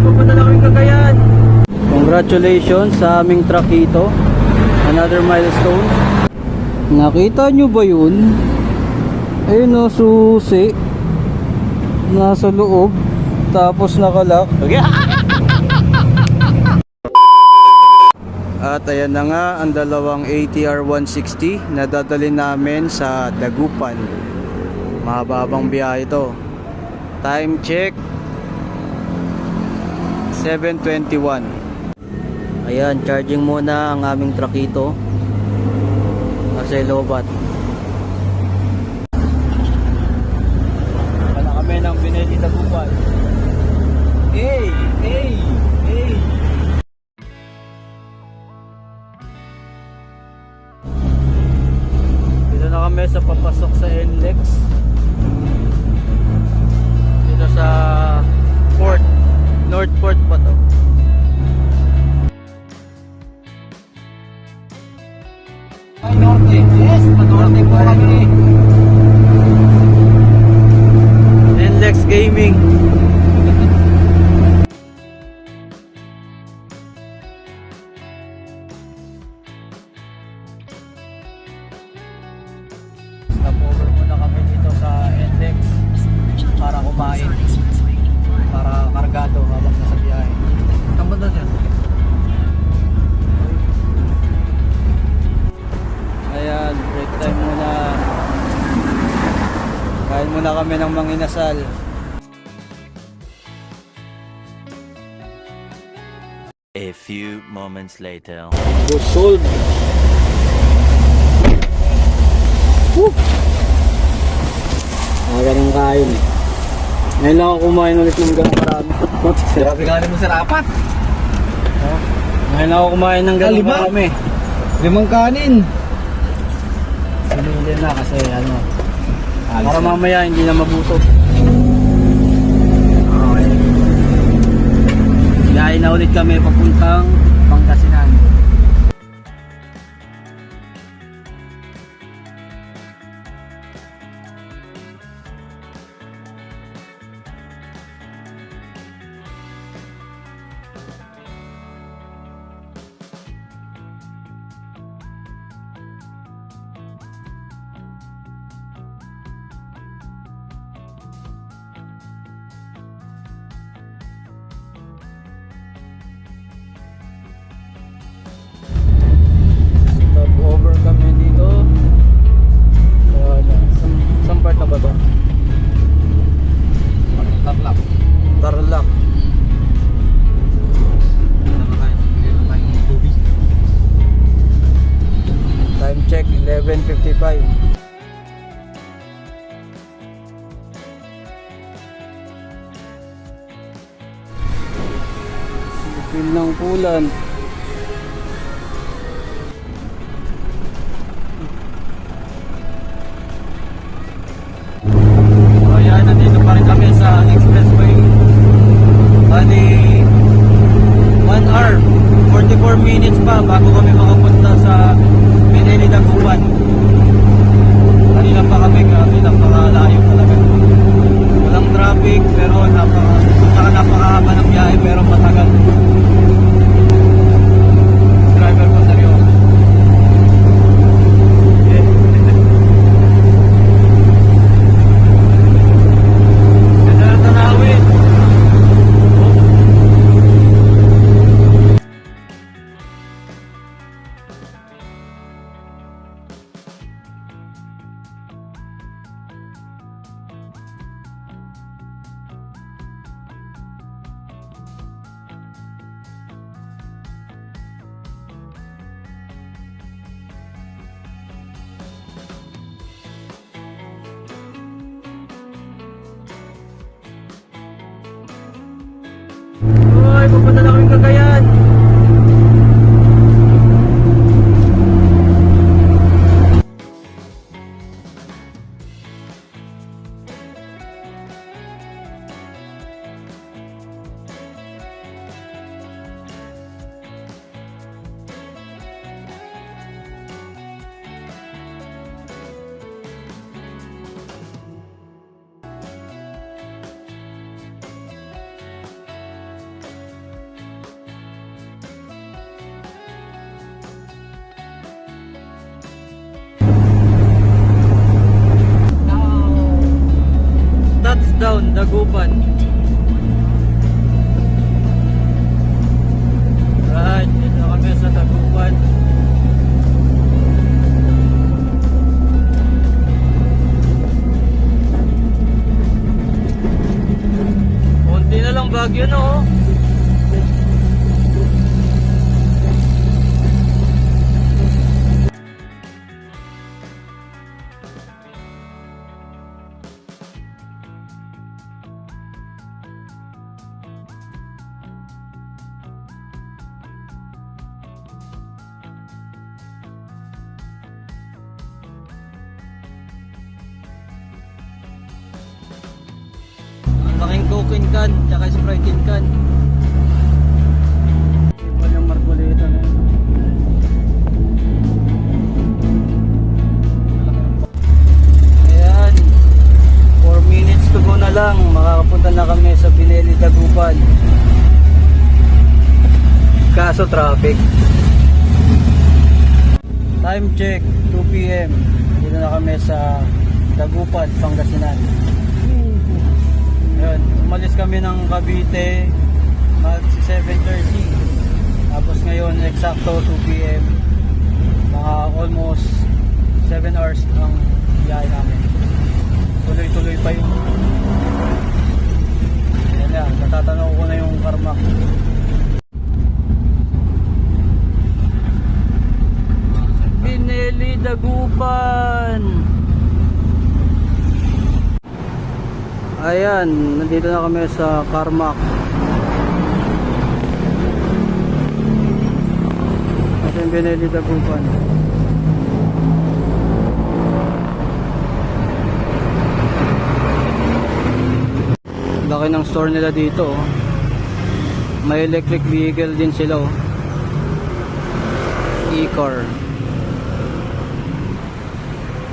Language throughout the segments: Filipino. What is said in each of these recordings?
papunta na kaming Cagayan. Congratulations sa aming truck ito. Another milestone. Nakita nyo ba yun? Ayun o, susi. Nasa loob. Tapos nakalak. At ayan na nga ang dalawang ATR 160 na dadalhin namin sa Dagupan. Mahababang biyahe ito. Time check 7.21 Ayan, charging muna ang aming truck ito Kasi lobat Stop over muna kami dito sa NLEX para kumain. Para kargado habang nasa biyahe. Tama na siya. Ayan, break time muna. Kain muna kami ng manginasal. A few moments later. Busog. Woo! Aga ng kain. Ngayon lang ako kumain ulit ng ganong marami. Grabe ka mo sa rapat. Ngayon lang ako kumain ng ganong Lima? marami. Limang kanin. Sinili na kasi ano. Para mamaya hindi na mabusog. Okay. Biyahe na ulit kami papuntang Pangasinan. Part na ba to? Tatlap. Tarlac. Time check 11.55. Sipil ng pulan. Minutes pa bago kami makapunta sa Pinili Dagupan. Kanina pa kami, grabe, napakalayo talaga. Walang traffic, pero napaka, napakahaba ng biyahe, pero matagal. Pupunta na kaming Cagayan. Dagupan. Right, dito kami. Konti na lang bagyo no. Laking coke in can, tsaka sprite in can. Iba yung margoleta na yun. Ayan. 4 minutes to go na lang. Makakapunta na kami sa Bineli Dagupan. Kaso traffic. Time check, 2 p.m. Dito na kami sa Dagupan, Pangasinan. Ayun, umalis kami ng Cavite mag 7.30 tapos ngayon eksakto 2 p.m. mga almost 7 hours ang biyahe namin. Tuloy-tuloy pa yun yan na, natatanaw ko na yung karma. Pineli Dagupan Ayan, nandito na kami sa Carmack. Ito yung Benelli Dagupan. Laki ng store nila dito. oh. May electric vehicle din sila. oh. E-car.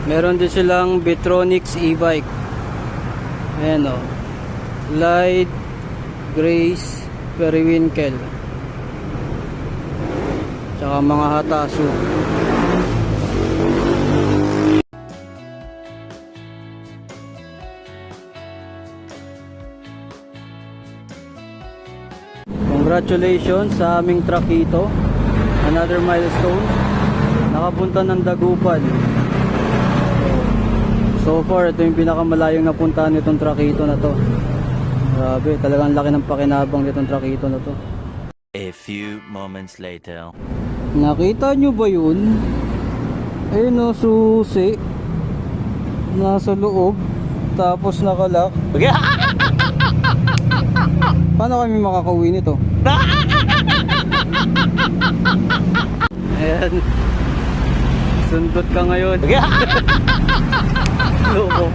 Meron din silang Bitronics e-bike. Ayan o. Light Grace Periwinkle. Tsaka mga hatasu. Congratulations sa aming Trakito. Another milestone. Nakapunta ng Dagupan. So far, ito yung pinakamalayong napuntahan nitong Trakito na to. Grabe, talagang laki ng pakinabang nitong Trakito na to. A few moments later. Nakita nyo ba yun? Ayun o, susi. Nasa loob. Tapos nakalak. Paano kami makakauwi nito? Ayan. Sundot ka ngayon. Loko.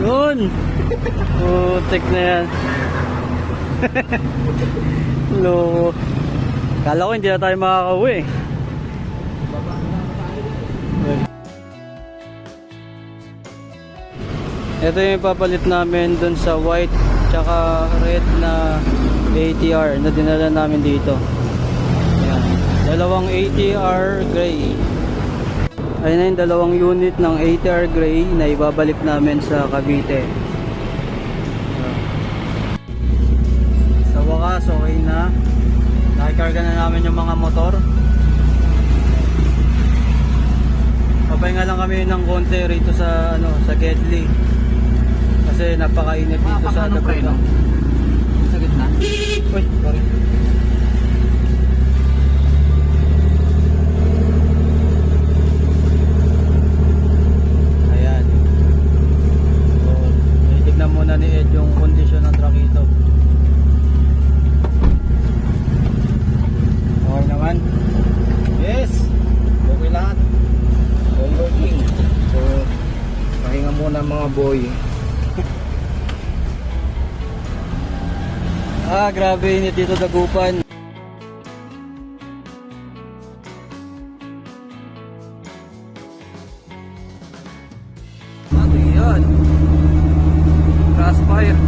Yun. Putik na yan. Loko. Kala ko hindi na tayo makakauwi. Ito yung ipapalit namin dun sa white tsaka red na ATR na dinala namin dito. Dalawang ATR gray. Ayun na yung dalawang unit ng ATR gray na ibabalik namin sa Cavite. Sa wakas, okay na. Nakikarga na namin yung mga motor. Papahinga lang kami ng konti rito sa ano sa Gedli. Kasi napakainit dito sa Dagupan. Sa gitna. Uy, sorry. Ayan. So, titignan muna ni Ed yung kondisyon ng truck ito. Okay naman. Yes! Okay lahat. All working. So, pahinga muna mga boy. Ah, grabe init dito Dagupan. Ano yan? Crossfire.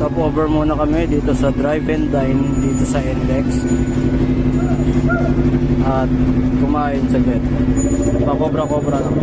Stopover muna kami dito sa Drive and Dine dito sa Index. At kumain saglit. Pa-cobra-cobra lang.